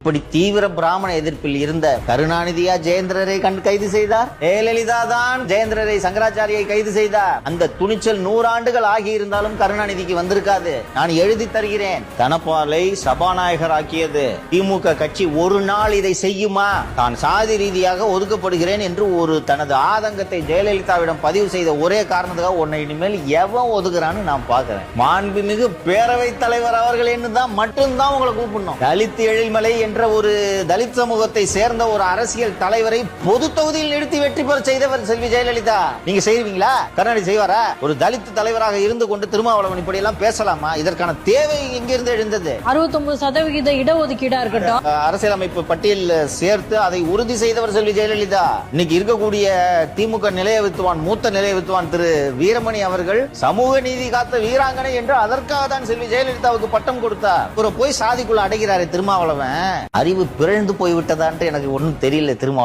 இப்படி தீவிர பிராமண எதிர்ப்பில் இருந்த கருணாநிதியா ஜெயந்திரரை கண் கைது செய்தார். ஜெயலலிதா தான் ஜெயந்திரரை சங்கராச்சாரியை கைது செய்தார். அந்த துணிச்சல் நூறாண்டுகள் ஆகி இருந்தாலும் கருணாநிதிக்கு வந்திருக்காது. நான் எழுதி தருகிறேன். தனபாலை சபாநாயகர் ஆக்கியது. திமுக கட்சி ஒரு நாள் இதை செய்யுமா? தான் சாதி ரீதியாக ஒதுக்கப்படுகிறேன் என்று ஒரு தனது ஆதங்கத்தை ஜெயலலிதாவிடம் பதிவு செய்த ஒரே காரணத்துக்காக உன்னை இனிமேல் எவன் ஒதுக்குறான்னு நான் பாக்குறேன் மாண்புமிகு பேரவைத் தலைவர் அவர்கள் தான் மட்டும்தான் உங்களை கூப்பிடணும். தலித் எழில்மலை என்ற ஒரு தலித் சமூகத்தை சேர்ந்த ஒரு அரசியல் தலைவரை பொது தொகுதியில் நிறுத்தி வெற்றி பெற செய்தவர் செல்வி ஜெயலலிதா. நீங்க செய்வீங்களா? கருணாநிதி செய்வாரா? ஒரு தலித் தலைவராக இருந்து கொண்டு திருமாவளவன் இப்படி எல்லாம் பேசலாமா? இதற்கான தேவை எங்கிருந்து எழுந்தது? அறுபத்தொன்பது சதவிகித இடஒதுக்கீடா இருக்கட்டும். அரசியலமைப்பு பட்டியலில் சேர்த்து அதை உறுதி செய்தவர் செல்வி ஜெயலலிதா. இன்னைக்கு இருக்கக்கூடிய திமுக நிலைய வித்துவான் மூத்த நிலைய வித்துவான் திரு வீரமணி அவர்கள் சமூக நீதி காத்த வீராங்கனை என்று அதற்காக தான் செல்வி ஜெயலலிதாவுக்கு பட்டம் கொடுத்தார். ஒரு போய் சாதிக்குள்ள அடைகிறாரு திருமாவளவன். அறிவு பிறழ்ந்து போய்விட்டதான்ட்டு எனக்கு ஒண்ணும் தெரியல திருமாவளவன்